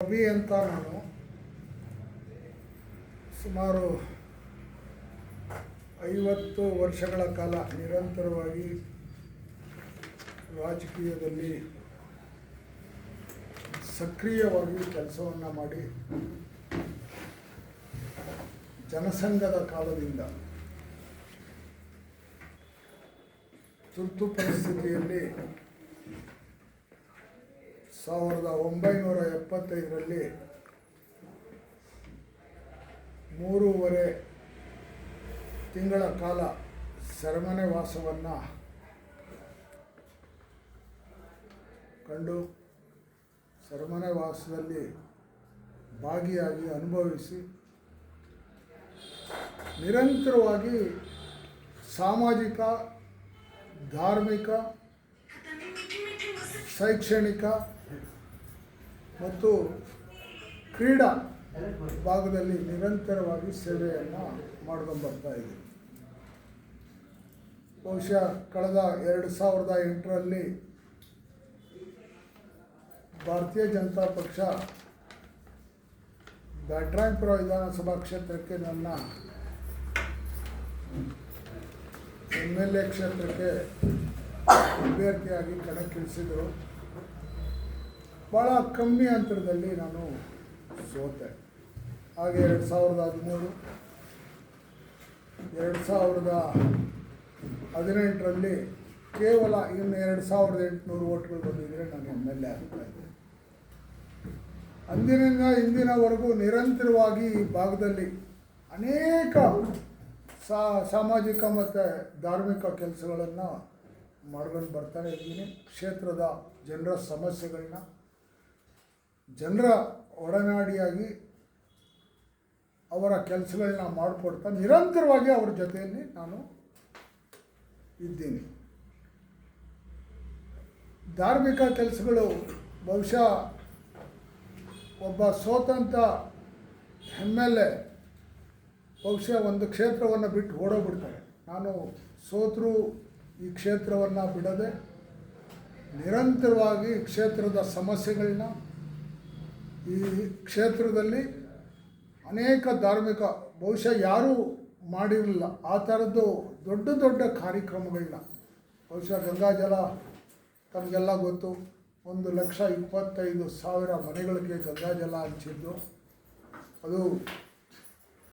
ಕವಿ ಅಂತ ನಾನು ಸುಮಾರು ಐವತ್ತು ವರ್ಷಗಳ ಕಾಲ ನಿರಂತರವಾಗಿ ರಾಜಕೀಯದಲ್ಲಿ ಸಕ್ರಿಯವಾಗಿ ಕೆಲಸವನ್ನು ಮಾಡಿ ಜನಸಂಘದ ಕಾಲದಿಂದ ತುರ್ತು ಪರಿಸ್ಥಿತಿಯಲ್ಲಿ ಸಾವಿರದ ಒಂಬೈನೂರ ಎಪ್ಪತ್ತೈದರಲ್ಲಿ ಮೂರುವರೆ ತಿಂಗಳ ಕಾಲ ಸರಮನೆ ವಾಸವನ್ನು ಕಂಡು ಸರಮನೆ ವಾಸದಲ್ಲಿ ಭಾಗಿಯಾಗಿ ಅನುಭವಿಸಿ ನಿರಂತರವಾಗಿ ಸಾಮಾಜಿಕ, ಧಾರ್ಮಿಕ, ಶೈಕ್ಷಣಿಕ ಮತ್ತು ಕ್ರೀಡಾ ಭಾಗದಲ್ಲಿ ನಿರಂತರವಾಗಿ ಸೇವೆಯನ್ನು ಮಾಡ್ಕೊಂಡು ಬರ್ತಾ ಇದ್ದೀವಿ ಬಹುಶಃ ಕಳೆದ ಎರಡು ಸಾವಿರದ ಎಂಟರಲ್ಲಿ ಭಾರತೀಯ ಜನತಾ ಪಕ್ಷ ಬ್ಯಾಟ್ರಾಯಪುರ ವಿಧಾನಸಭಾ ಕ್ಷೇತ್ರಕ್ಕೆ ನನ್ನ ಎಂ ಎಲ್ ಎ ಕ್ಷೇತ್ರಕ್ಕೆ ಅಭ್ಯರ್ಥಿಯಾಗಿ ಕಣಕ್ಕಿಳಿಸಿದರು. ಭಾಳ ಕಮ್ಮಿ ಅಂತರದಲ್ಲಿ ನಾನು ಸೋತೆ. ಹಾಗೆ ಎರಡು ಸಾವಿರದ ಹದಿಮೂರು, ಎರಡು ಸಾವಿರದ ಹದಿನೆಂಟರಲ್ಲಿ ಕೇವಲ ಇನ್ನು ಎರಡು ಸಾವಿರದ ಎಂಟುನೂರು ಓಟ್ಗಳು ಬಂದಿದ್ದರೆ ನಾನು ಎಂ ಎಲ್ ಎ ಆಗ್ತಾಯಿದ್ದೆ ಅಂದಿನಿಂದ ಇಂದಿನವರೆಗೂ ನಿರಂತರವಾಗಿ ಈ ಭಾಗದಲ್ಲಿ ಅನೇಕ ಸಾಮಾಜಿಕ ಮತ್ತು ಧಾರ್ಮಿಕ ಕೆಲಸಗಳನ್ನು ಮಾಡ್ಕೊಂಡು ಬರ್ತಾನೆ ಇದ್ದೀನಿ. ಕ್ಷೇತ್ರದ ಜನರ ಸಮಸ್ಯೆಗಳನ್ನ ಜನರ ಒಡನಾಡಿಯಾಗಿ ಅವರ ಕೆಲಸಗಳನ್ನ ಮಾಡಿಕೊಡ್ತಾ ನಿರಂತರವಾಗಿ ಅವ್ರ ಜೊತೆಯಲ್ಲಿ ನಾನು ಇದ್ದೀನಿ. ಧಾರ್ಮಿಕ ಕೆಲಸಗಳು ಬಹುಶಃ ಒಬ್ಬ ಸೋತಂತ ಎಂ ಎಲ್ ಎ ಬಹುಶಃ ಒಂದು ಕ್ಷೇತ್ರವನ್ನು ಬಿಟ್ಟು ಓಡೋಗ್ಬಿಡ್ತಾರೆ. ನಾನು ಸೋತರೂ ಈ ಕ್ಷೇತ್ರವನ್ನು ಬಿಡದೆ ನಿರಂತರವಾಗಿ ಕ್ಷೇತ್ರದ ಸಮಸ್ಯೆಗಳನ್ನ ಈ ಕ್ಷೇತ್ರದಲ್ಲಿ ಅನೇಕ ಧಾರ್ಮಿಕ, ಬಹುಶಃ ಯಾರೂ ಮಾಡಿರಲಿಲ್ಲ. ಆ ಥರದ್ದು ದೊಡ್ಡ ದೊಡ್ಡ ಕಾರ್ಯಕ್ರಮಗಳನ್ನ ಬಹುಶಃ ಗಂಗಾಜಲ, ತಮಗೆಲ್ಲ ಗೊತ್ತು, ಒಂದು ಲಕ್ಷ ಇಪ್ಪತ್ತೈದು ಸಾವಿರ ಮನೆಗಳಿಗೆ ಗಂಗಾಜಲ ಹಂಚಿದ್ದು. ಅದು